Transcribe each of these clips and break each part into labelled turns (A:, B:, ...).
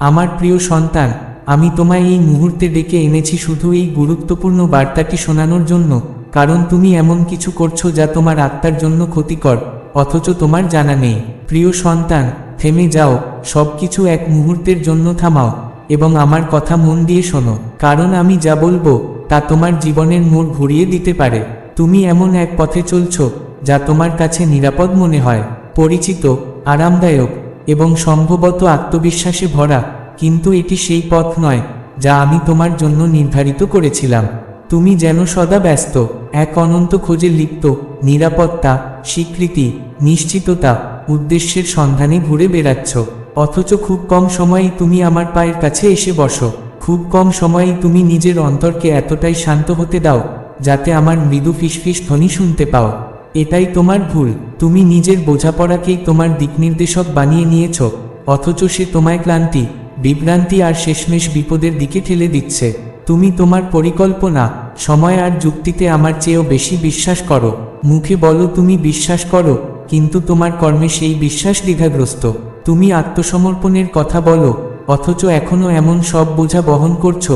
A: আমার প্রিয় সন্তান, আমি তোমায় এই মুহূর্তে ডেকে এনেছি শুধু এই গুরুত্বপূর্ণ বার্তাটি শোনানোর জন্য, কারণ তুমি এমন কিছু করছ যা তোমার আত্মার জন্য ক্ষতিকর, অথচ তোমার জানা নেই। প্রিয় সন্তান, থেমে যাও সব কিছু এক মুহূর্তের জন্য থামাও, এবং আমার কথা মন দিয়ে শোনো, কারণ আমি যা বলব, তা তোমার জীবনের মোড় ঘুরিয়ে দিতে পারে। তুমি এমন এক পথে চলছ, যা তোমার কাছে নিরাপদ মনে হয়, পরিচিত, আরামদায়ক এবং সম্ভবত আত্মবিশ্বাসে ভরা, কিন্তু এটি সেই পথ নয়, যা আমি তোমার জন্য নির্ধারিত করেছিলাম। তুমি যেন সদা ব্যস্ত, এক অনন্ত খোঁজে লিপ্ত, নিরাপত্তা, স্বীকৃতি, নিশ্চিততা, উদ্দেশ্যের সন্ধানে ঘুরে বেড়াচ্ছ। অথচ খুব কম সময়েই তুমি আমার পায়ের কাছে এসে বসো। খুব কম সময়েই তুমি নিজের অন্তরকে এতটাই শান্ত হতে দাও, যাতে আমার মৃদু ফিসফিস ধ্বনি শুনতে পাও। এটাই তোমার ভুল। তুমি নিজের বোঝাপড়াকেই তোমার দিকনির্দেশক বানিয়ে নিয়েছ, অথচ সে তোমায় ক্লান্তি, বিভ্রান্তি আর শেষমেশ বিপদের দিকে ঠেলে দিচ্ছে। তুমি তোমার পরিকল্পনা, সময় আর যুক্তিতে আমার চেয়েও বেশি বিশ্বাস করো। মুখে বলো তুমি বিশ্বাস করো, কিন্তু তোমার কর্মে সেই বিশ্বাস দ্বিধাগ্রস্ত। তুমি আত্মসমর্পণের কথা বলো, অথচ এখনও এমন সব বোঝা বহন করছ,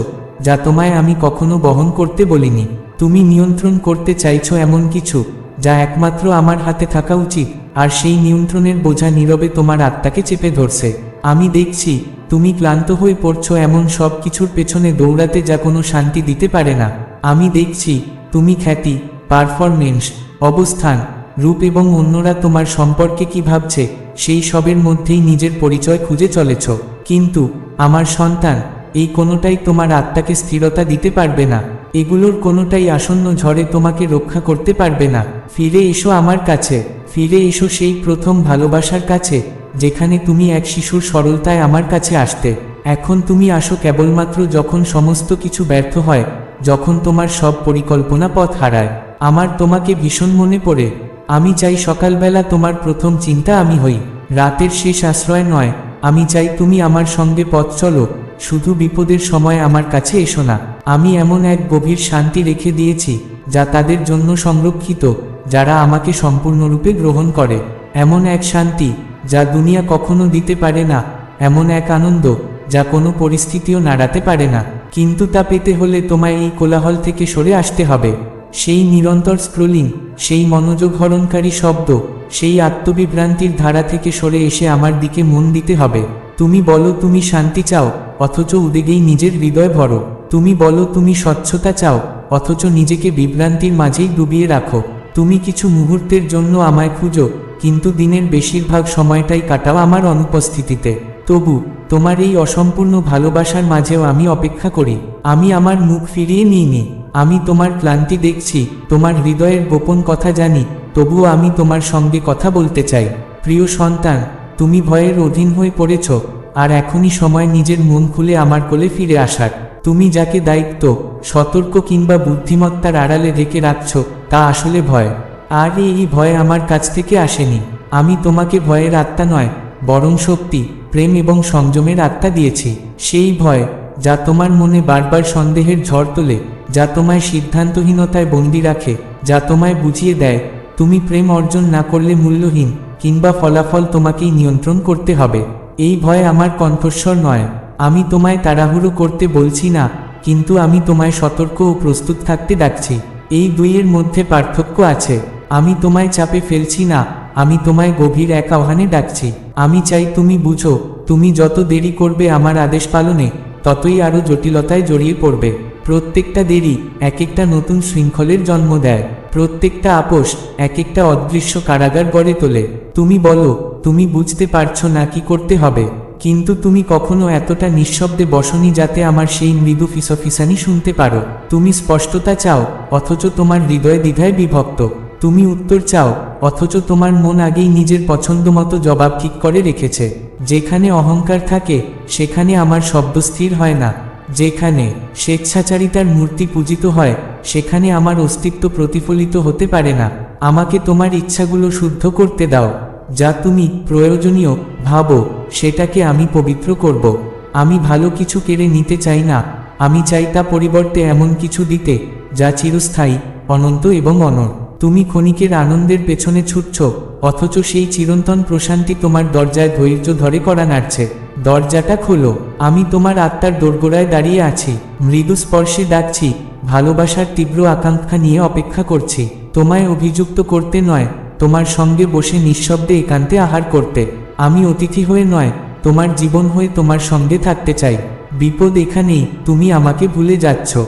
A: যা তোমায় আমি কখনো বহন করতে বলিনি। তুমি নিয়ন্ত্রণ করতে চাইছো এমন কিছু যা একমাত্র আমার হাতে থাকা উচিত, আর সেই নিয়ন্ত্রণের বোঝা নীরবে তোমার আত্মাকে চেপে ধরছে। আমি দেখছি, তুমি ক্লান্ত হয়ে পড়ছ এমন সব কিছুর পেছনে দৌড়াতে যা কোনো শান্তি দিতে পারে না। আমি দেখছি, তুমি খ্যাতি, পারফরমেন্স, অবস্থান, রূপ এবং অন্যরা তোমার সম্পর্কে কি ভাবছে, সেই সবের মধ্যেই নিজের পরিচয় খুঁজে চলেছ। কিন্তু, আমার সন্তান, এই কোনোটাই তোমার আত্মাকে স্থিরতা দিতে পারবে না। এগুলোর কোনোটাই আসন্ন ঝড়ে তোমাকে রক্ষা করতে পারবে না। ফিরে এসো আমার কাছে। ফিরে এসো সেই প্রথম ভালোবাসার কাছে, যেখানে তুমি এক শিশুর সরলতায় আমার কাছে আসতে। এখন তুমি আসো কেবলমাত্র যখন সমস্ত কিছু ব্যর্থ হয়, যখন তোমার সব পরিকল্পনা পথ হারায়। আমার তোমাকে ভীষণ মনে পড়ে। আমি চাই সকালবেলা তোমার প্রথম চিন্তা আমি হই। রাতের শেষ আশ্রয় নয়। আমি চাই তুমি আমার সঙ্গে পথ চলো। শুধু বিপদের সময় আমার কাছে এসো না। আমি এমন এক গভীর শান্তি রেখে দিয়েছি, যা তাদের জন্য সংরক্ষিত, যারা আমাকে সম্পূর্ণরূপে গ্রহণ করে। এমন এক শান্তি, যা দুনিয়া কখনো দিতে পারে না। এমন এক আনন্দ, যা কোনো পরিস্থিতিও নাড়াতে পারে না। কিন্তু তা পেতে হলে তোমায় এই কোলাহল থেকে সরে আসতে হবে। সেই নিরন্তর স্ক্রোলিং, সেই মনোযোগ হরণকারী শব্দ, সেই আত্মবিভ্রান্তির ধারা থেকে সরে এসে আমার দিকে মন দিতে হবে। তুমি বলো তুমি শান্তি চাও, অথচ উদ্বেগেই নিজের হৃদয় ভরো। তুমি বলো তুমি স্বচ্ছতা চাও, অথচ নিজেকে বিভ্রান্তির মাঝেই ডুবিয়ে রাখো। তুমি কিছু মুহূর্তের জন্য আমায় খুঁজো, কিন্তু দিনের বেশিরভাগ সময়টাই কাটাও আমার অনুপস্থিতিতে। তবু, তোমার এই অসম্পূর্ণ ভালোবাসার মাঝেও আমি অপেক্ষা করি। আমি আমার মুখ ফিরিয়ে নিইনি। আমি তোমার ক্লান্তি দেখছি, তোমার হৃদয়ের গোপন কথা জানি, তবুও আমি তোমার সঙ্গে কথা বলতে চাই। প্রিয় সন্তান তুমি ভয়ের অধীন হয়ে পড়েছ, আর এখনই সময় নিজের মন খুলে আমার কোলে ফিরে আসার। তুমি যাকে দায়িত্ব, সতর্ক কিংবা বুদ্ধিমত্তার আড়ালে রেখে রাখছ, তা আসলে ভয়। আর এই ভয় আমার কাছ থেকে আসেনি। আমি তোমাকে ভয়ের আত্মা নয়, বরং শক্তি, প্রেম এবং সংযমের আত্মা দিয়েছি। সেই ভয়, যা তোমার মনে বারবার সন্দেহের ঝড় তোলে, যা তোমায় সিদ্ধান্তহীনতায় বন্দি রাখে, যা তোমায় বুঝিয়ে দেয়, তুমি প্রেম অর্জন না করলে মূল্যহীন। কিংবা ফলাফল তোমাকেই নিয়ন্ত্রণ করতে হবে। এই ভয় আমার কণ্ঠস্বর নয়। আমি তোমায় তাড়াহুড়ো করতে বলছি না, কিন্তু আমি তোমায় সতর্ক ও প্রস্তুত থাকতে ডাকছি। এই দুইয়ের মধ্যে পার্থক্য আছে। আমি তোমায় চাপে ফেলছি না, আমি তোমায় গভীর এক আহ্বানে ডাকছি। আমি চাই তুমি বুঝো, তুমি যত দেরি করবে আমার আদেশ পালনে, ততই আরও জটিলতায় জড়িয়ে পড়বে। প্রত্যেকটা দেরি এক একটা নতুন শৃঙ্খলের জন্ম দেয়। প্রত্যেকটা আপোষ এক একটা অদৃশ্য কারাগার গড়ে তোলে। তুমি বলো, তুমি বুঝতে পারছ না কি করতে হবে, কিন্তু তুমি কখনো এতটা নিঃশব্দে বসনি যাতে আমার সেই মৃদু ফিসফিসানি শুনতে পারো। তুমি স্পষ্টতা চাও, অথচ তোমার হৃদয় দ্বিধায় বিভক্ত। তুমি উত্তর চাও, অথচ তোমার মন আগেই নিজের পছন্দ মতো জবাব ঠিক করে রেখেছে। যেখানে অহংকার থাকে, সেখানে আমার শব্দ স্থির হয় না। যেখানে স্বেচ্ছাচারিতার মূর্তি পূজিত হয়, সেখানে আমার অস্তিত্ব প্রতিফলিত হতে পারে না। আমাকে তোমার ইচ্ছাগুলো শুদ্ধ করতে দাও। যা তুমি প্রয়োজনীয়, ভাবো, সেটাকে আমি পবিত্র করব। আমি ভালো কিছু কেড়ে নিতে চাই না। আমি চাই তা পরিবর্তে এমন কিছু দিতে, যা চিরস্থায়ী, অনন্ত এবং অনর। তুমি ক্ষণিকের আনন্দের পেছনে ছুটছ, অথচ সেই চিরন্তন প্রশান্তি তোমার দরজায় ধৈর্য ধরে করা নাড়ছে। দরজাটা খোলো। আমি তোমার আত্মার দোরগোড়ায় দাঁড়িয়ে আছি। মৃদু স্পর্শে ডাকছি। ভালোবাসার তীব্র আকাঙ্ক্ষা নিয়ে অপেক্ষা করছি। তোমায় অভিযুক্ত করতে নয় তোমার সঙ্গে বসে নিঃশব্দে একান্তে আহার করতে। আমি অতিথি হয়ে নয়, তোমার জীবন হয়ে তোমার সঙ্গে থাকতে চাই। বিপদ এখানেই, তুমি আমাকে ভুলে যাচ্ছ।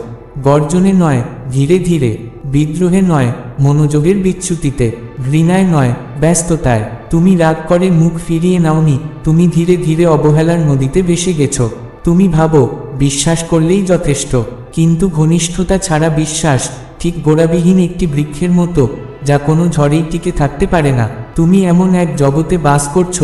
A: গর্জনে নয়, ধীরে ধীরে। বিদ্রোহে নয়, মনোযোগের বিচ্যুতিতে। ঘৃণায় নয়, ব্যস্ততায়। তুমি রাগ করে মুখ ফিরিয়ে নাওনি, তুমি ধীরে ধীরে অবহেলার নদীতে ভেসে গেছ। তুমি ভাবো, বিশ্বাস করলেই যথেষ্ট। কিন্তু ঘনিষ্ঠতা ছাড়া বিশ্বাস, ঠিক গোড়াবিহীন একটি বৃক্ষের মতো। যা কোনো ঝড়েই টিকে থাকতে পারে না। তুমি এমন এক জগতে বাস করছ,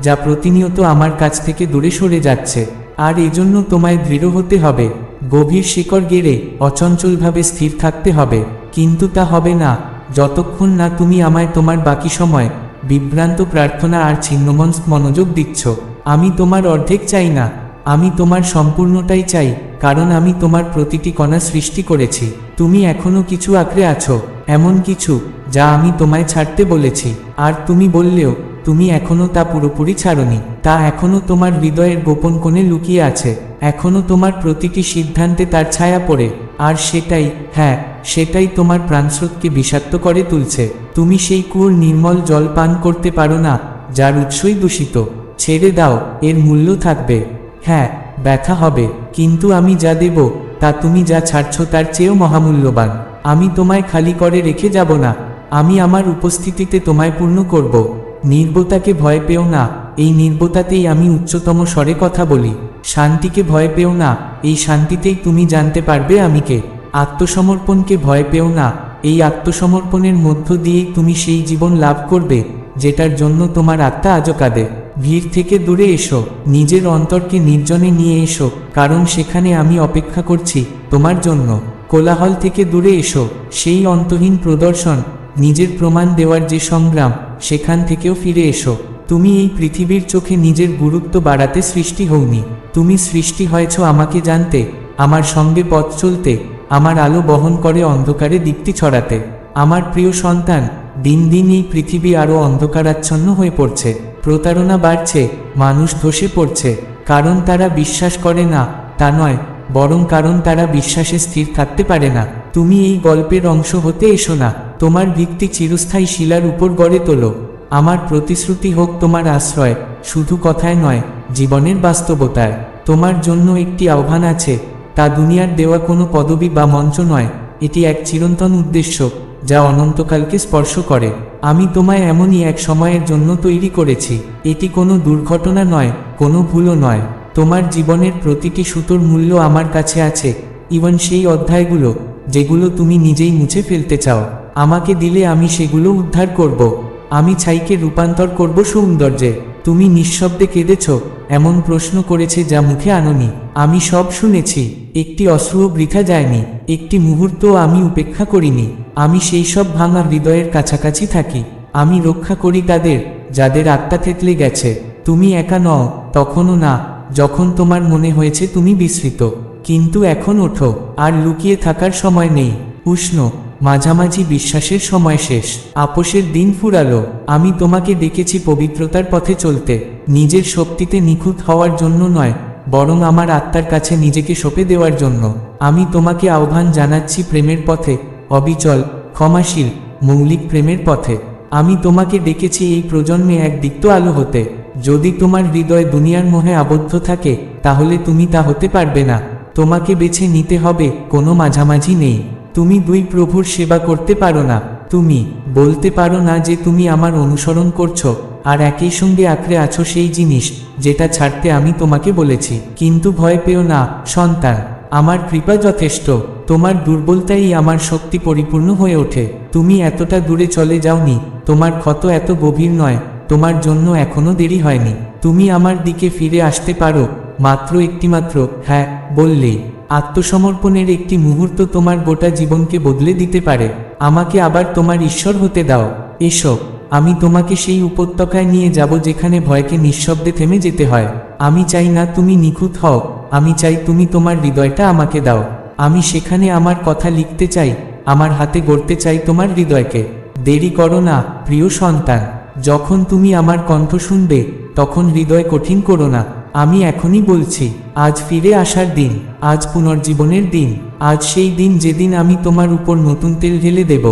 A: যা প্রতিনিয়ত আমার কাছ থেকে দূরে সরে যাচ্ছে। আর এজন্য তোমায় দৃঢ় হতে হবে। গভীর শিকড় গেড়ে অচঞ্চলভাবে স্থির থাকতে হবে। কিন্তু তা হবে না। যতক্ষণ না তুমি আমায় তোমার বাকি সময়, বিভ্রান্ত প্রার্থনা আর ছিন্নমন মনোযোগ দিচ্ছ। আমি তোমার অর্ধেক চাই না। আমি তোমার সম্পূর্ণটাই চাই, কারণ আমি তোমার প্রতিটি কণা সৃষ্টি করেছি। তুমি এখনও কিছু আঁকড়ে আছো। এমন কিছু যা আমি তোমায় ছাড়তে বলেছি। আর তুমি বললেও, তুমি এখনও তা পুরোপুরি ছাড়নি। তা এখনও তোমার হৃদয়ের গোপন কোণে লুকিয়ে আছে। এখনও তোমার প্রতিটি সিদ্ধান্তে তার ছায়া পড়ে। আর সেটাই হ্যাঁ সেটাই তোমার প্রাণস্রোতকে বিষাক্ত করে তুলছে। তুমি সেই কুয়োর নির্মল জল পান করতে পারো না, যার উৎসই দূষিত। ছেড়ে দাও, এর মূল্য থাকবে। হ্যাঁ ব্যথা হবে, কিন্তু আমি যা দেব, তা তুমি যা ছাড়ছ তার চেয়েও মহামূল্যবান। আমি তোমায় খালি করে রেখে যাব না। আমি আমার উপস্থিতিতে তোমায় পূর্ণ করব। নির্বতাকে ভয় পেও না। এই নির্বতাতেই আমি উচ্চতম স্বরে কথা বলি। শান্তিকে ভয় পেও না। এই শান্তিতেই তুমি জানতে পারবে আমিকে। আত্মসমর্পণকে ভয় পেও না। এই আত্মসমর্পণের মধ্য দিয়েই তুমি সেই জীবন লাভ করবে, যেটার জন্য তোমার আত্মা আজও কাঁদে। ভিড় থেকে দূরে এসো। নিজের অন্তরকে নির্জনে নিয়ে এসো। কারণ সেখানে আমি অপেক্ষা করছি তোমার জন্য। কোলাহল থেকে দূরে এসো, সেই অন্তহীন প্রদর্শন, নিজের প্রমাণ দেওয়ার যে সংগ্রাম, সেখান থেকেও ফিরে এসো। তুমি এই পৃথিবীর চোখে নিজের গুরুত্ব বাড়াতে সৃষ্টি হওনি। তুমি সৃষ্টি হয়েছ আমাকে জানতে, আমার সঙ্গে পথ চলতে, আমার আলো বহন করে অন্ধকারে দীপ্তি ছড়াতে। আমার প্রিয় সন্তান, দিন দিন এই পৃথিবী আরও অন্ধকারাচ্ছন্ন হয়ে পড়ছে। প্রতারণা বাড়ছে, মানুষ ধসে পড়ছে, কারণ তারা বিশ্বাস করে না, তা নয় বরং কারণ তারা বিশ্বাসে স্থির থাকতে পারে না। তুমি এই গল্পের অংশ হতে এসো না। তোমার ভিত্তি চিরস্থায়ী শিলার উপর গড়ে তোলো। আমার প্রতিশ্রুতি হোক তোমার আশ্রয়, শুধু কথায় নয়, জীবনের বাস্তবতায়। তোমার জন্য একটি আহ্বান আছে, তা দুনিয়ার দেওয়া কোনো পদবি বা মঞ্চ নয়। এটি এক চিরন্তন উদ্দেশ্য, যা অনন্তকালকে স্পর্শ করে। আমি তোমায় এমনই এক সময়ের জন্য তৈরি করেছি। এটি কোনো দুর্ঘটনা নয়, কোনো ভুলও নয়। তোমার জীবনের প্রতিটি সুতোর মূল্য আমার কাছে আছে, ইভন সেই অধ্যায়গুলো, যেগুলো তুমি নিজেই মুছে ফেলতে চাও। আমাকে দিলে আমি সেগুলো উদ্ধার করব। আমি ছাইকে রূপান্তর করব সৌন্দর্যে। তুমি নিঃশব্দে কেঁদেছ, এমন প্রশ্ন করেছে যা মুখে আননি। আমি সব শুনেছি, একটি অশ্রুও বৃথা যায়নি, একটি মুহূর্ত আমি উপেক্ষা করিনি। আমি সেই সব ভাঙা হৃদয়ের কাছাকাছি থাকি। আমি রক্ষা করি তাদের, যাদের আত্মা থেতলে গেছে। তুমি একা নও, তখনও না যখন তোমার মনে হয়েছে তুমি বিস্মৃত, কিন্তু এখন ওঠো, আর লুকিয়ে থাকার সময় নেই। উষ্ণ, মাঝামাঝি বিশ্বাসের সময় শেষ। আপোষের দিন ফুরালো। আমি তোমাকে ডেকেছি পবিত্রতার পথে চলতে। নিজের শক্তিতে নিখুঁত হওয়ার জন্য নয়, বরং আমার আত্মার কাছে নিজেকে সঁপে দেওয়ার জন্য। আমি তোমাকে আহ্বান জানাচ্ছি প্রেমের পথে। অবিচল, ক্ষমাশীল, মৌলিক প্রেমের পথে। আমি তোমাকে ডেকেছি এই প্রজন্মে এক দিক্ত আলো হতে। যদি তোমার হৃদয় দুনিয়ার মোহে আবদ্ধ থাকে, তাহলে তুমি তা হতে পারবে না। তোমাকে বেছে নিতে হবে, কোনো মাঝামাঝি নেই। তুমি দুই প্রভুর সেবা করতে পারো না। তুমি বলতে পারো না যে তুমি আমার অনুসরণ করছ, আর একই সঙ্গে আঁকড়ে আছো সেই জিনিস, যেটা ছাড়তে আমি তোমাকে বলেছি। কিন্তু ভয় পেও না, সন্তান, আমার কৃপা যথেষ্ট। তোমার দুর্বলতাই আমার শক্তি পরিপূর্ণ হয়ে ওঠে। তুমি এতটা দূরে চলে যাওনি, তোমার ক্ষত এত গভীর নয়। তোমার জন্য এখনও দেরি হয়নি। তুমি আমার দিকে ফিরে আসতে পারো। মাত্র একটিমাত্র হ্যাঁ বললেই। আত্মসমর্পণের একটি মুহূর্ত তোমার গোটা জীবনকে বদলে দিতে পারে। আমাকে আবার তোমার ঈশ্বর হতে দাও। এসব আমি তোমাকে সেই উপত্যকায় নিয়ে যাব যেখানে ভয়কে নিঃশব্দে থেমে যেতে হয়। আমি চাই না তুমি নিখুঁত হও। আমি চাই তুমি তোমার হৃদয়টা আমাকে দাও। আমি সেখানে আমার কথা লিখতে চাই। আমার হাতে গড়তে চাই তোমার হৃদয়কে। দেরি করো না, প্রিয় সন্তান। যখন তুমি আমার কণ্ঠ শুনবে, তখন হৃদয় কঠিন করো না। আমি এখনই বলছি, আজ ফিরে আসার দিন, আজ পুনর্জীবনের দিন, আজ সেই দিন যেদিন আমি তোমার উপর নতুন তেল ঢেলে দেব,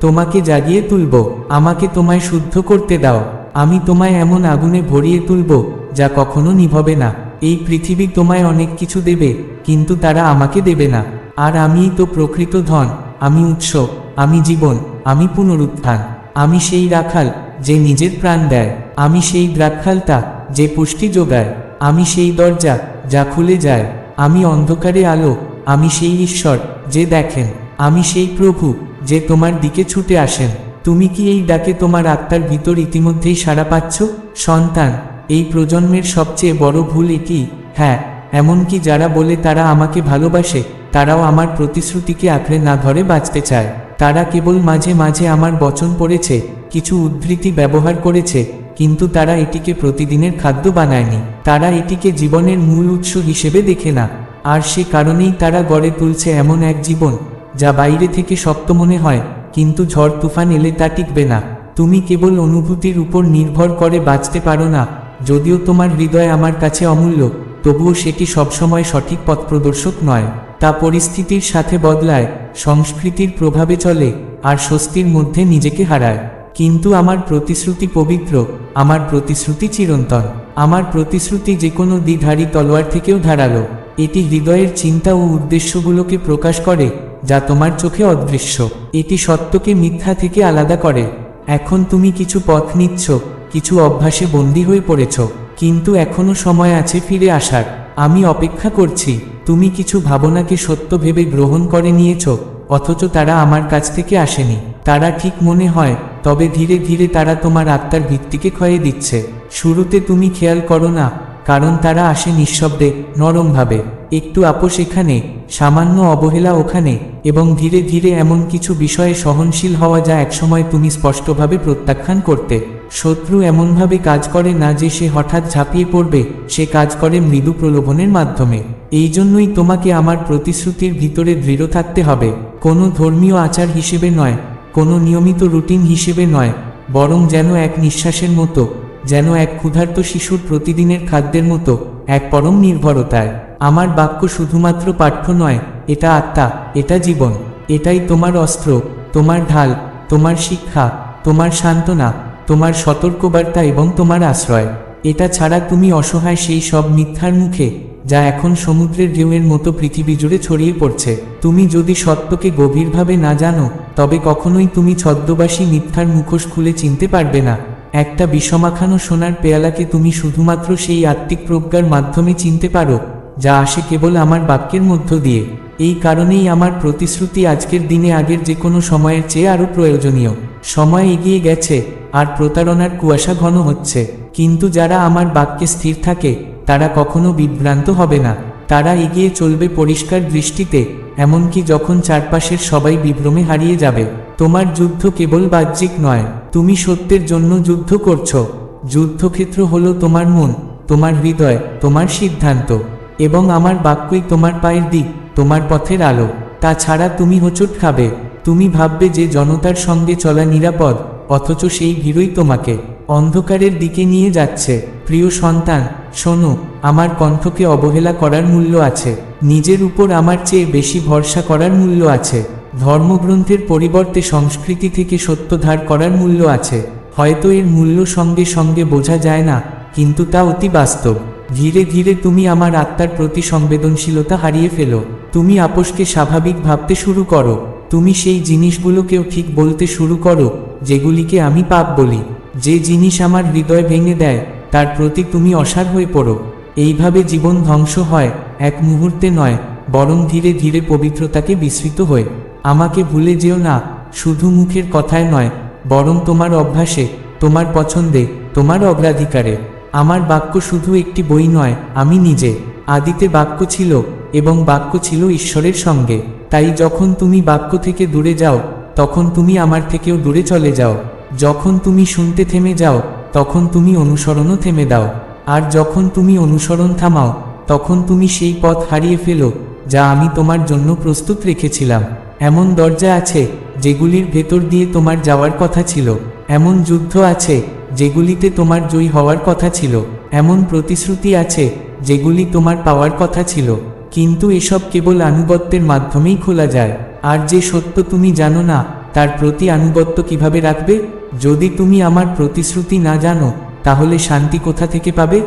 A: তোমাকে জাগিয়ে তুলব, আমাকে তোমায় শুদ্ধ করতে দাও। আমি তোমায় এমন আগুনে ভরিয়ে তুলব, যা কখনো নিভবে না। এই পৃথিবী তোমায় অনেক কিছু দেবে, কিন্তু তারা আমাকে দেবে না। আর আমিই তো প্রকৃত ধন, আমি উৎস, আমি জীবন, আমি পুনরুত্থান। আমি সেই রাখাল যে নিজের প্রাণ দেয়, আমি সেই দ্রাক্ষালতা, যে পুষ্টি যোগায়, আমি সেই দরজা, যা খুলে যায়, আমি অন্ধকারে আলো, আমি সেই ঈশ্বর, যে দেখেন, আমি সেই প্রভু, যে তোমার দিকে ছুটে আসেন। তুমি কি এই ডাকে তোমার আত্মার ভিতর ইতিমধ্যেই সাড়া পাচ্ছ? সন্তান, এই প্রজন্মের সবচেয়ে বড় ভুল এটি হ্যাঁ এমনকি যারা বলে তারা আমাকে ভালোবাসে, তারাও আমার প্রতিশ্রুতিকে আঁকড়ে না ধরে বাঁচতে চায়। তারা কেবল মাঝে মাঝে আমার বচন পড়েছে, কিছু উদ্ধৃতি ব্যবহার করেছে, কিন্তু তারা এটিকে প্রতিদিনের খাদ্য বানায়নি। তারা এটিকে জীবনের মূল উৎস হিসেবে দেখে না। আর সে কারণেই তারা গড়ে তুলছে এমন এক জীবন, যা বাইরে থেকে শক্ত মনে হয়, কিন্তু ঝড় তুফান এলে তা টিকবে না। তুমি কেবল অনুভূতির উপর নির্ভর করে বাঁচতে পারো না, যদিও তোমার হৃদয় আমার কাছে অমূল্য, তবুও সেটি সবসময় সঠিক পথ প্রদর্শক নয়। তা পরিস্থিতির সাথে বদলায়, সংস্কৃতির প্রভাবে চলে, আর স্বস্তির মধ্যে নিজেকে হারায়। কিন্তু আমার প্রতিশ্রুতি পবিত্র, আমার প্রতিশ্রুতি চিরন্তন, আমার প্রতিশ্রুতি যে কোনো দ্বিধারী তলোয়ার থেকেও ধারালো। এটি হৃদয়ের চিন্তা ও উদ্দেশ্যগুলোকে প্রকাশ করে, যা তোমার চোখে অদৃশ্য। এটি সত্যকে মিথ্যা থেকে আলাদা করে। এখন তুমি কিছু পথ নিচ্ছ, কিছু অভ্যাসে বন্দী হয়ে পড়েছ, কিন্তু এখনও সময় আছে ফিরে আসার। আমি অপেক্ষা করছি। তুমি কিছু ভাবনাকে সত্য ভেবে গ্রহণ করে নিয়েছ? অথচ তারা আমার কাছ থেকে আসেনি। তারা ঠিক মনে হয়, তবে ধীরে ধীরে তারা তোমার আত্মার ভিত্তিকে ক্ষয়ে দিচ্ছে। শুরুতে তুমি খেয়াল করো না, কারণ তারা আসে নিঃশব্দে, নরমভাবে। একটু আপোষ এখানে, সামান্য অবহেলা ওখানে, এবং ধীরে ধীরে এমন কিছু বিষয়ে সহনশীল হওয়া যা একসময় তুমি স্পষ্টভাবে প্রত্যাখ্যান করতে শত্রু এমনভাবে কাজ করে না যে সে হঠাৎ ঝাঁপিয়ে পড়বে, সে কাজ করে মৃদু প্রলোভনের মাধ্যমে। এই জন্যই তোমাকে আমার প্রতিশ্রুতির ভিতরে দৃঢ় থাকতে হবে। কোনো ধর্মীয় আচার হিসেবে নয়, কোনো নিয়মিত রুটিন হিসেবে নয়, বরং যেন এক নিঃশ্বাসের মতো, যেন এক ক্ষুধার্ত শিশুর প্রতিদিনের খাদ্যের মতো, এক পরম নির্ভরতায়। আমার বাক্য শুধুমাত্র পাঠ্য নয়, এটা আত্মা, এটা জীবন, এটাই তোমার অস্ত্র, তোমার ঢাল, তোমার শিক্ষা, তোমার সান্ত্বনা তোমার সতর্কবার্তা এবং তোমার আশ্রয়। এটা ছাড়া তুমি অসহায় সেই সব মিথ্যার মুখে, যা এখন সমুদ্রের ঢেউয়ের মতো পৃথিবী জুড়ে ছড়িয়ে পড়ছে। তুমি যদি সত্যকে গভীরভাবে না জানো, তবে কখনোই তুমি ছদ্মবাসী মিথ্যার মুখোশ খুলে চিনতে পারবে না। একটা বিষমাখানো সোনার পেয়ালাকে তুমি শুধুমাত্র সেই আত্মিক প্রজ্ঞার মাধ্যমে চিনতে পারো। যা আসে কেবল আমার বাক্যের মধ্য দিয়ে। এই কারণেই আমার প্রতিশ্রুতি আজকের দিনে আগের যে কোনো সময়ের চেয়ে আরও প্রয়োজনীয়। সময় এগিয়ে গেছে, আর প্রতারণার কুয়াশা ঘন হচ্ছে। কিন্তু যারা আমার বাক্যে স্থির থাকে, তারা কখনো বিভ্রান্ত হবে না। তারা এগিয়ে চলবে পরিষ্কার দৃষ্টিতে, এমনকি যখন চারপাশের সবাই বিভ্রমে হারিয়ে যাবে। তোমার যুদ্ধ কেবল বাহ্যিক নয়, তুমি সত্যের জন্য যুদ্ধ করছ। যুদ্ধক্ষেত্র হলো তোমার মন, তোমার হৃদয়, তোমার সিদ্ধান্ত। এবং আমার বাক্যই তোমার পায়ের দিক, তোমার পথের আলো। তাছাড়া তুমি হোঁচট খাবে। তুমি ভাববে যে জনতার সঙ্গে চলা নিরাপদ, অথচ সেই ভিড়ই তোমাকে অন্ধকারের দিকে নিয়ে যাচ্ছে। প্রিয় সন্তান, শোনো, আমার কণ্ঠকে অবহেলা করার মূল্য আছে। নিজের উপর আমার চেয়ে বেশি ভরসা করার মূল্য আছে। ধর্মগ্রন্থের পরিবর্তে সংস্কৃতি থেকে সত্য ধার করার মূল্য আছে। হয়তো এর মূল্য সঙ্গে সঙ্গে বোঝা যায় না, কিন্তু তা অতি বাস্তব। ধীরে ধীরে তুমি আমার আত্মার প্রতি সংবেদনশীলতা হারিয়ে ফেলো। তুমি আপোষকে স্বাভাবিক ভাবতে শুরু করো। তুমি সেই জিনিসগুলোকেও ঠিক বলতে শুরু করো, যেগুলিকে আমি পাপ বলি। যে জিনিস আমার হৃদয় ভেঙে দেয়, তার প্রতি তুমি অসার হয়ে পড়ো। এইভাবে জীবন ধ্বংস হয়, এক মুহূর্তে নয়, বরং ধীরে ধীরে পবিত্রতাকে বিস্মৃত হয়ে। আমাকে ভুলে যেও না, শুধু মুখের কথায় নয়, বরং তোমার অভ্যাসে, তোমার পছন্দে, তোমার অগ্রাধিকারে। আমার বাক্য শুধু একটি বই নয়, আমি নিজে। আদিতে বাক্য ছিল এবং বাক্য ছিল ঈশ্বরের সঙ্গে। তাই যখন তুমি বাক্য থেকে দূরে যাও, তখন তুমি আমার থেকেও দূরে চলে যাও। যখন তুমি শুনতে থেমে যাও, তখন তুমি অনুসরণও থেমে দাও। আর যখন তুমি অনুসরণ থামাও, তখন তুমি সেই পথ হারিয়ে ফেলো, যা আমি তোমার জন্য প্রস্তুত রেখেছিলাম। এমন দরজা আছে, যেগুলির ভেতর দিয়ে তোমার যাওয়ার কথা ছিল। এমন যুদ্ধ আছে যেগুলিতে তোমার জয়ী হওয়ার কথা ছিল, এমন প্রতিশ্রুতি আছে, যেগুলি তোমার পাওয়ার কথা ছিল। কিন্তু এসব কেবল আনুগত্যের মাধ্যমেই খোলা যায়। আর যে সত্য তুমি জানো না, তার প্রতি আনুগত্য কীভাবে রাখবে? যদি তুমি আমার প্রতিশ্রুতি না জানো, তাহলে শান্তি কোথা থেকে পাবে?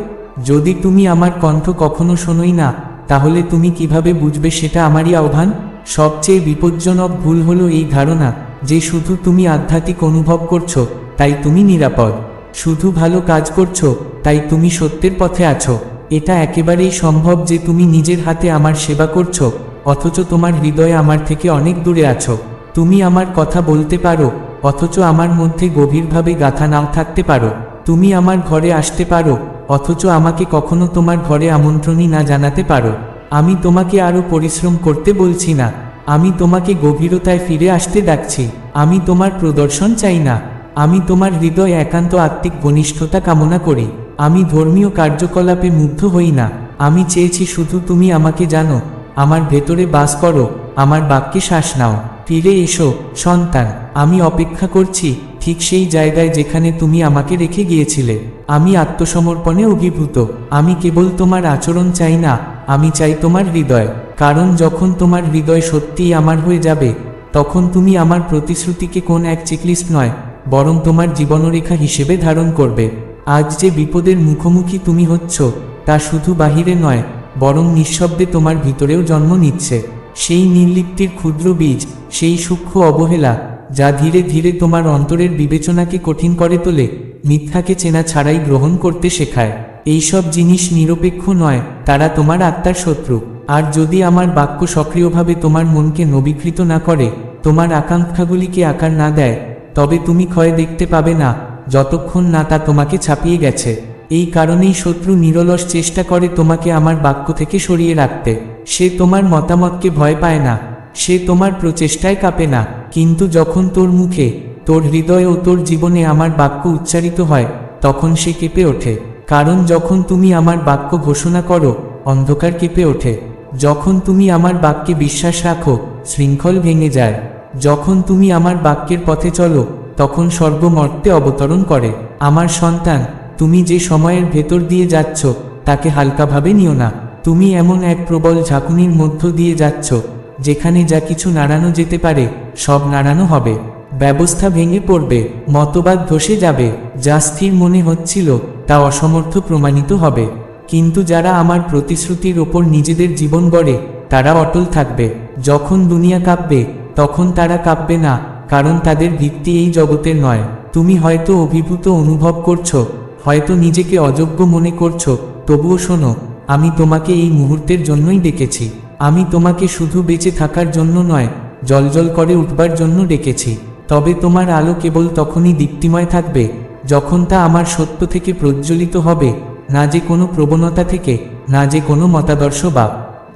A: যদি তুমি আমার কণ্ঠ কখনো শোনোই না, তাহলে তুমি কীভাবে বুঝবে সেটা আমারই আহ্বান? সবচেয়ে বিপজ্জনক ভুল হলো এই ধারণা, যে শুধু তুমি আধ্যাত্মিক অনুভব করছ, তাই তুমি নিরাপদ। শুধু ভালো কাজ করছ, তাই তুমি সত্যের পথে আছো। এটা একেবারেই সম্ভব যে তুমি নিজের হাতে আমার সেবা করছ, অথচ তোমার হৃদয়ে আমার থেকে অনেক দূরে আছো। তুমি আমার কথা বলতে পারো, অথচ আমার মধ্যে গভীরভাবে গাথা নাও থাকতে পারো। তুমি আমার ঘরে আসতে পারো, অথচ আমাকে কখনো তোমার ঘরে আমন্ত্রণই না জানাতে পারো। আমি তোমাকে আরও পরিশ্রম করতে বলছি না। আমি তোমাকে গভীরতায় ফিরে আসতে ডাকছি। আমি তোমার প্রদর্শন চাই না। আমি তোমার হৃদয় একান্ত আত্মিক ঘনিষ্ঠতা কামনা করি। আমি ধর্মীয় কার্যকলাপে মুগ্ধ হই না। আমি চেয়েছি শুধু তুমি আমাকে জানো, আমার ভেতরে বাস করো, আমার বাক্যে শ্বাস নাও। ফিরে এসো, সন্তান, আমি অপেক্ষা করছি, ঠিক সেই জায়গায় যেখানে তুমি আমাকে রেখে গিয়েছিলে। আমি আত্মসমর্পণে অভিভূত। আমি কেবল তোমার আচরণ চাই না, আমি চাই তোমার হৃদয়। কারণ যখন তোমার হৃদয় সত্যিই আমার হয়ে যাবে, তখন তুমি আমার প্রতিশ্রুতিকে কোন এক চেকলিস্ট নয় বরং তোমার জীবনরেখা হিসেবে ধারণ করবে। আজ যে বিপদের মুখোমুখি তুমি হচ্ছ, তা শুধু বাহিরে নয়, বরং নিঃশব্দে তোমার ভিতরেও জন্ম নিচ্ছে। সেই নির্লিপ্তির ক্ষুদ্র বীজ, সেই সূক্ষ্ম অবহেলা, যা ধীরে ধীরে তোমার অন্তরের বিবেচনাকে কঠিন করে তোলে, মিথ্যাকে চেনা ছাড়াই গ্রহণ করতে শেখায়। এইসব জিনিস নিরপেক্ষ নয়, তারা তোমার আত্মার শত্রু। আর যদি আমার বাক্য সক্রিয়ভাবে তোমার মনকে নবীকৃত না করে, তোমার আকাঙ্ক্ষাগুলিকে আকার না দেয় তবে তুমি ক্ষয় দেখতে পাবে না, যতক্ষণ না তা তোমাকে ছাপিয়ে গেছে। এই কারণেই শত্রু নিরলস চেষ্টা করে তোমাকে আমার বাক্য থেকে সরিয়ে রাখতে। সে তোমার মতামতকে ভয় পায় না, সে তোমার প্রচেষ্টায় কাঁপে না। কিন্তু যখন তোর মুখে, তোর হৃদয় ও তোর জীবনে আমার বাক্য উচ্চারিত হয়, তখন সে কেঁপে ওঠে। কারণ যখন তুমি আমার বাক্য ঘোষণা করো, অন্ধকার কেঁপে ওঠে। যখন তুমি আমার বাক্যে বিশ্বাস রাখো, শৃঙ্খল ভেঙে যায়। যখন তুমি আমার বাক্যের পথে চলো, তখন স্বর্গমর্তে অবতরণ করে। আমার সন্তান, তুমি যে সময়ের ভেতর দিয়ে যাচ্ছ, তাকে হালকাভাবে নিও না। তুমি এমন এক প্রবল ঝাঁকুনির মধ্য দিয়ে যাচ্ছ, যেখানে যা কিছু নাড়ানো যেতে পারে, সব নাড়ানো হবে। ব্যবস্থা ভেঙে পড়বে, মতবাদ ধসে যাবে, যা স্থির মনে হচ্ছিল, তা অসমর্থ প্রমাণিত হবে। কিন্তু যারা আমার প্রতিশ্রুতির ওপর নিজেদের জীবন গড়ে, তারা অটল থাকবে। যখন দুনিয়া কাঁপবে তখন তারা কাঁপবে না, কারণ তাদের ভিত্তি এই জগতের নয়। তুমি হয়তো অভিভূত অনুভব করছ, হয়তো নিজেকে অযোগ্য মনে করছ, তবুও শোনো, আমি তোমাকে এই মুহূর্তের জন্যই ডেকেছি। আমি তোমাকে শুধু বেঁচে থাকার জন্য নয়, জলজল করে উঠবার জন্য ডেকেছি। তবে তোমার আলো কেবল তখনই দীপ্তিময় থাকবে, যখন তা আমার সত্য থেকে প্রজ্বলিত হবে, না যে কোনো প্রবণতা থেকে, না যে কোনো মতাদর্শ বা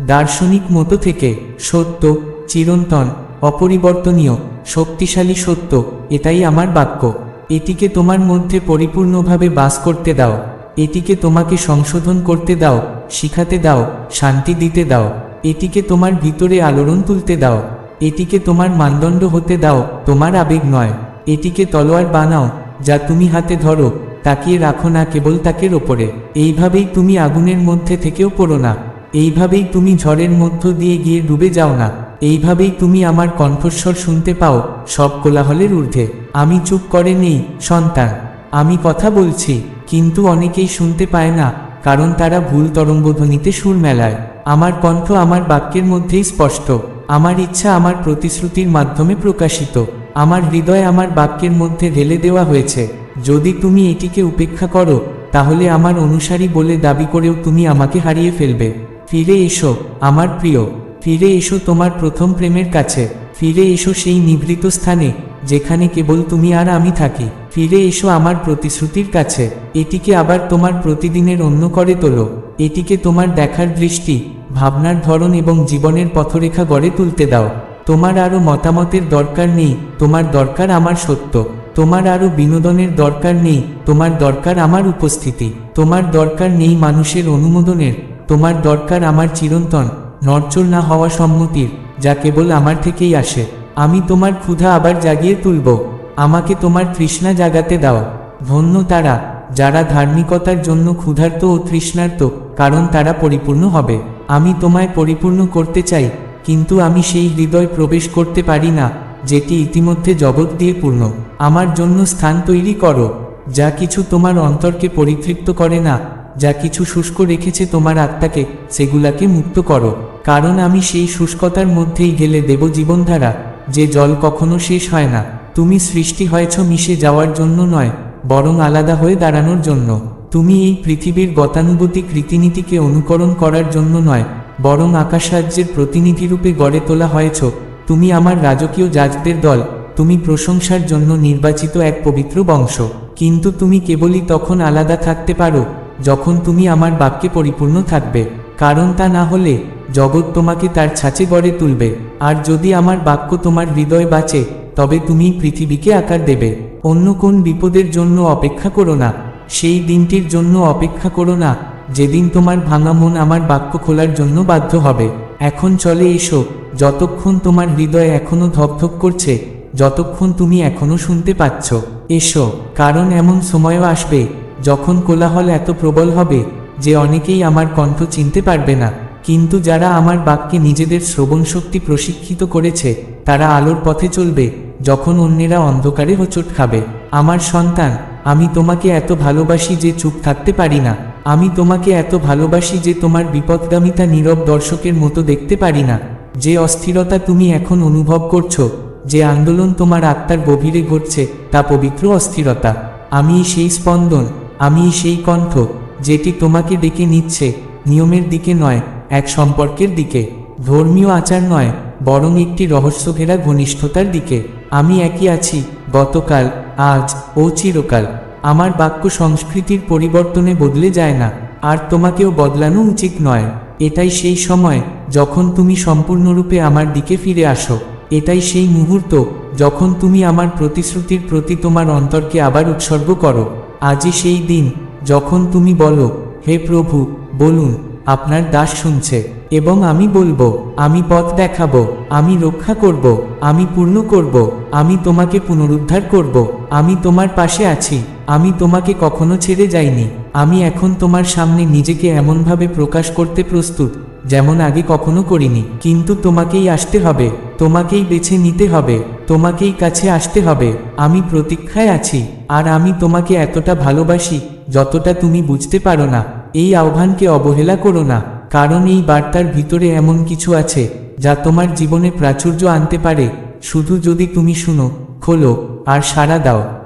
A: দার্শনিক মতো থেকে। সত্য, চিরন্তন অপরিবর্তনীয়, শক্তিশালী সত্য, এটাই আমার বাক্য। এটিকে তোমার মধ্যে পরিপূর্ণভাবে বাস করতে দাও। এটিকে তোমাকে সংশোধন করতে দাও, শিখাতে দাও, শান্তি দিতে দাও। এটিকে তোমার ভিতরে আলোড়ন তুলতে দাও। এটিকে তোমার মানদণ্ড হতে দাও, তোমার আবেগ নয়। এটিকে তলোয়ার বানাও, যা তুমি হাতে ধরো, তাকিয়ে রাখো না কেবল তাকের ওপরে। এইভাবেই তুমি আগুনের মধ্যে থেকেও পড়ো না। এইভাবেই তুমি ঝড়ের মধ্য দিয়ে গিয়ে ডুবে যাও না। এইভাবেই তুমি আমার কণ্ঠস্বর শুনতে পাও, সব কোলাহলের ঊর্ধ্বে। আমি চুপ করে নেই, সন্তান। আমি কথা বলছি, কিন্তু অনেকেই শুনতে পায় না, কারণ তারা ভুল তরঙ্গধ্বনিতে সুর মেলায়। আমার কণ্ঠ আমার বাক্যের মধ্যেই স্পষ্ট। আমার ইচ্ছা আমার প্রতিশ্রুতির মাধ্যমে প্রকাশিত। আমার হৃদয় আমার বাক্যের মধ্যে ঢেলে দেওয়া হয়েছে। যদি তুমি এটিকে উপেক্ষা করো, তাহলে আমার অনুসারী বলে দাবি করেও তুমি আমাকে হারিয়ে ফেলবে। ফিরে এসো, আমার প্রিয়। ফিরে এসো তোমার প্রথম প্রেমের কাছে। ফিরে এসো সেই নিভৃত স্থানে, যেখানে কেবল তুমি আর আমি থাকি। ফিরে এসো আমার প্রতিশ্রুতির কাছে। এটিকে আবার তোমার প্রতিদিনের অন্য করে তোলো। এটিকে তোমার দেখার দৃষ্টি, ভাবনার ধরন এবং জীবনের পথরেখা গড়ে তুলতে দাও। তোমার আরও মতামতের দরকার নেই, তোমার দরকার আমার সত্য। তোমার আরও বিনোদনের দরকার নেই, তোমার দরকার আমার উপস্থিতি। তোমার দরকার নেই মানুষের অনুমোদনের, তোমার দরকার আমার চিরন্তন। নড়চড় না হওয়া সম্মতির, যা কেবল আমার থেকেই আসে। আমি তোমার ক্ষুধা আবার জাগিয়ে তুলব। আমাকে তোমার তৃষ্ণা জাগাতে দাও। ধন্য তারা, যারা ধার্মিকতার জন্য ক্ষুধার্ত ও তৃষ্ণার্ত, কারণ তারা পরিপূর্ণ হবে। আমি তোমায় পরিপূর্ণ করতে চাই, কিন্তু আমি সেই হৃদয় প্রবেশ করতে পারি না, যেটি ইতিমধ্যে জগৎ দিয়ে পূর্ণ। আমার জন্য স্থান তৈরি করো। যা কিছু তোমার অন্তরকে পরিতৃপ্ত করে না, যা কিছু শুষ্ক রেখেছে তোমার আত্মাকে, সেগুলাকে মুক্ত করো। কারণ আমি সেই শুষ্কতার মধ্যেই গেলে দেব জীবনধারা, যে জল কখনো শেষ হয় না। তুমি সৃষ্টি হয়েছ মিশে যাওয়ার জন্য নয়, বরং আলাদা হয়ে দাঁড়ানোর জন্য। তুমি এই পৃথিবীর গতানুগতিক রীতিনীতিকে অনুকরণ করার জন্য নয়, বরং আকাশ রাজ্যের প্রতিনিধিরূপে গড়ে তোলা হয়েছ। তুমি আমার রাজকীয় জাজদের দল, তুমি প্রশংসার জন্য নির্বাচিত এক পবিত্র বংশ। কিন্তু তুমি কেবলই তখন আলাদা থাকতে পারো, যখন তুমি আমার বাক্যে পরিপূর্ণ থাকবে। কারণ তা না হলে জগৎ তোমাকে তার ছাঁচে গড়ে তুলবে। আর যদি আমার বাক্য তোমার হৃদয় বাঁচে, তবে তুমি পৃথিবীকে আকার দেবে। অন্য কোন বিপদের জন্য অপেক্ষা করো না, সেই দিনটির জন্য অপেক্ষা করো না, যেদিন তোমার ভাঙা মন আমার বাক্য খোলার জন্য বাধ্য হবে। এখন চলে এসো, যতক্ষণ তোমার হৃদয় এখনও ধকধক করছে, যতক্ষণ তুমি এখনও শুনতে পাচ্ছ। এসো, কারণ এমন সময়ও আসবে, যখন কোলাহল এত প্রবল হবে, যে অনেকেই আমার কণ্ঠ চিনতে পারবে না। কিন্তু যারা আমার বাক্যে নিজেদের শ্রবণ শক্তি প্রশিক্ষিত করেছে, তারা আলোর পথে চলবে, যখন অন্যেরা অন্ধকারে হোঁচট খাবে। আমার সন্তান, আমি তোমাকে এত ভালোবাসি যে চুপ থাকতে পারি না। আমি তোমাকে এত ভালোবাসি যে তোমার বিপদগামিতা নীরব দর্শকের মতো দেখতে পারি না। যে অস্থিরতা তুমি এখন অনুভব করছ, যে আন্দোলন তোমার আত্মার গভীরে ঘটছে, তা পবিত্র অস্থিরতা। আমি সেই স্পন্দন, আমি সেই কণ্ঠ, যেটি তোমাকে ডেকে নিচ্ছে, নিয়মের দিকে নয় এক সম্পর্কের দিকে। ধর্মীয় আচার নয়, বরং একটি রহস্যঘেরা ঘনিষ্ঠতার দিকে। আমি একই আছি, গতকাল, আজ ও চিরকাল। আমার বাক্য সংস্কৃতির পরিবর্তনে বদলে যায় না, আর তোমাকেও বদলানো উচিত নয়। এটাই সেই সময়, যখন তুমি সম্পূর্ণরূপে আমার দিকে ফিরে আসো। এটাই সেই মুহূর্ত, যখন তুমি আমার প্রতিশ্রুতির প্রতি তোমার অন্তরকে আবার উৎসর্গ করো। আজই সেই দিন, যখন তুমি বলো, হে প্রভু, বলুন। আপনার দাস শুনছে, এবং আমি বলব, আমি পথ দেখাবো, আমি রক্ষা করব, আমি পূর্ণ করব, আমি তোমাকে পুনরুদ্ধার করব, আমি তোমার পাশে আছি, আমি তোমাকে কখনো ছেড়ে যাইনি, আমি এখন তোমার সামনে নিজেকে এমনভাবে প্রকাশ করতে প্রস্তুত, যেমন আগে কখনো করিনি, কিন্তু তোমাকেই আসতে হবে, তোমাকেই বেছে নিতে হবে, তোমাকেই কাছে আসতে হবে, আমি প্রতীক্ষায় আছি, আর আমি তোমাকে এতটা ভালোবাসি, যতটা তুমি বুঝতে পারো না। এই আহ্বানকে অবহেলা করো না, কারণ এই বার্তার ভিতরে এমন কিছু আছে, যা তোমার জীবনে প্রাচুর্য আনতে পারে। শুধু যদি তুমি শুনো, খোলো, আর সাড়া দাও।